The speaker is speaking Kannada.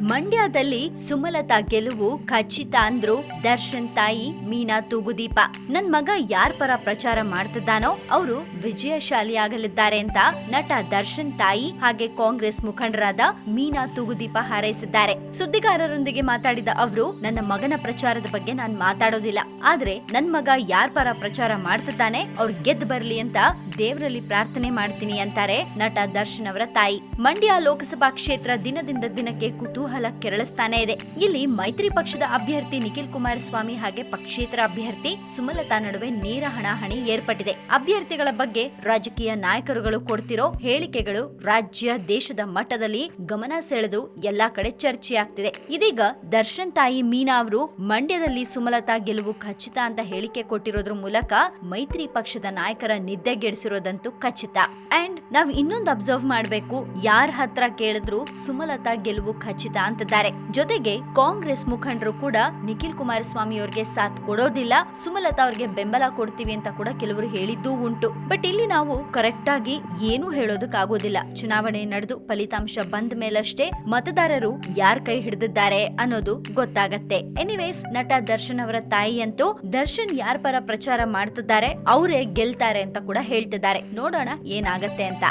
ಮಂಡ್ಯದಲ್ಲಿ ಸುಮಲತಾ ಗೆಲುವು, ಖಚಿತ ಅಂದ್ರು, ದರ್ಶನ್ ತಾಯಿ, ಮೀನಾ ತೂಗುದೀಪ. ನನ್ ಮಗ ಯಾರ್ ಪರ ಪ್ರಚಾರ ಮಾಡ್ತಿದ್ದಾನೋ ಅವರು ವಿಜಯಶಾಲಿ ಆಗಲಿದ್ದಾರೆ ಅಂತ ನಟ ದರ್ಶನ್ ತಾಯಿ ಹಾಗೆ ಕಾಂಗ್ರೆಸ್ ಮುಖಂಡರಾದ ಮೀನಾ ತೂಗುದೀಪ ಹಾರೈಸಿದ್ದಾರೆ. ಸುದ್ದಿಗಾರರೊಂದಿಗೆ ಮಾತಾಡಿದ ಅವರು, ನನ್ನ ಮಗನ ಪ್ರಚಾರದ ಬಗ್ಗೆ ನಾನ್ ಮಾತಾಡೋದಿಲ್ಲ. ಆದ್ರೆ ನನ್ ಮಗ ಯಾರ್ ಪರ ಪ್ರಚಾರ ಮಾಡ್ತಿದ್ದಾನೆ, ಅವ್ರು ಗೆದ್ದು ಬರ್ಲಿ ಅಂತ ದೇವರಲ್ಲಿ ಪ್ರಾರ್ಥನೆ ಮಾಡ್ತೀನಿ ಅಂತಾರೆ ನಟ ದರ್ಶನ್ ಅವರ ತಾಯಿ. ಮಂಡ್ಯ ಲೋಕಸಭಾ ಕ್ಷೇತ್ರ ದಿನದಿಂದ ದಿನಕ್ಕೆ ಕುತೂಹಲ ಕೆರಳಿಸ್ತಾನೆ ಇದೆ. ಇಲ್ಲಿ ಮೈತ್ರಿ ಪಕ್ಷದ ಅಭ್ಯರ್ಥಿ ನಿಖಿಲ್ ಕುಮಾರಸ್ವಾಮಿ ಹಾಗೆ ಪಕ್ಷೇತರ ಅಭ್ಯರ್ಥಿ ಸುಮಲತಾ ನಡುವೆ ನೇರ ಹಣಾಹಣಿ ಏರ್ಪಟ್ಟಿದೆ. ಅಭ್ಯರ್ಥಿಗಳ ಬಗ್ಗೆ ರಾಜಕೀಯ ನಾಯಕರುಗಳು ಕೊಡ್ತಿರೋ ಹೇಳಿಕೆಗಳು ರಾಜ್ಯ, ದೇಶದ ಮಟ್ಟದಲ್ಲಿ ಗಮನ ಸೆಳೆದು ಎಲ್ಲಾ ಕಡೆ ಚರ್ಚೆಯಾಗ್ತಿದೆ. ಇದೀಗ ದರ್ಶನ್ ತಾಯಿ ಮೀನಾ ಅವರು ಮಂಡ್ಯದಲ್ಲಿ ಸುಮಲತಾ ಗೆಲುವು ಖಚಿತ ಅಂತ ಹೇಳಿಕೆ ಕೊಟ್ಟಿರೋದ್ರ ಮೂಲಕ ಮೈತ್ರಿ ಪಕ್ಷದ ನಾಯಕರ ನಿದ್ದೆಗೆಡಿಸಿರೋದಂತೂ ಖಚಿತ. ಅಂಡ್ ನಾವ್ ಇನ್ನೊಂದು ಅಬ್ಸರ್ವ್ ಮಾಡ್ಬೇಕು, ಯಾರ ಹತ್ರ ಕೇಳಿದ್ರು ಸುಮಲತಾ ಗೆಲುವು ಖಚಿತ ಅಂತಿದ್ದಾರೆ. ಜೊತೆಗೆ ಕಾಂಗ್ರೆಸ್ ಮುಖಂಡರು ಕೂಡ ನಿಖಿಲ್ ಕುಮಾರಸ್ವಾಮಿ ಅವರಿಗೆ ಸಾಥ್ ಕೊಡೋದಿಲ್ಲ, ಸುಮಲತಾ ಅವರಿಗೆ ಬೆಂಬಲ ಕೊಡ್ತೀವಿ ಅಂತ ಕೂಡ ಕೆಲವರು ಹೇಳಿದ್ದೂ ಉಂಟು. ಬಟ್ ಇಲ್ಲಿ ನಾವು ಕರೆಕ್ಟ್ ಆಗಿ ಏನು ಹೇಳೋದಕ್ಕಾಗೋದಿಲ್ಲ. ಚುನಾವಣೆ ನಡೆದು ಫಲಿತಾಂಶ ಬಂದ ಮೇಲಷ್ಟೇ ಮತದಾರರು ಯಾರ್ ಕೈ ಹಿಡಿದಿದ್ದಾರೆ ಅನ್ನೋದು ಗೊತ್ತಾಗತ್ತೆ. ಎನಿವೇಸ್ ನಟ ದರ್ಶನ್ ಅವರ ತಾಯಿ ಅಂತೂ ದರ್ಶನ್ ಯಾರ ಪರ ಪ್ರಚಾರ ಮಾಡ್ತಿದ್ದಾರೆ, ಅವರೇ ಗೆಲ್ತಾರೆ ಅಂತ ಕೂಡ ಹೇಳ್ತಿದ್ದಾರೆ. ನೋಡೋಣ ಏನಾಗತ್ತೆ ಅಂತ.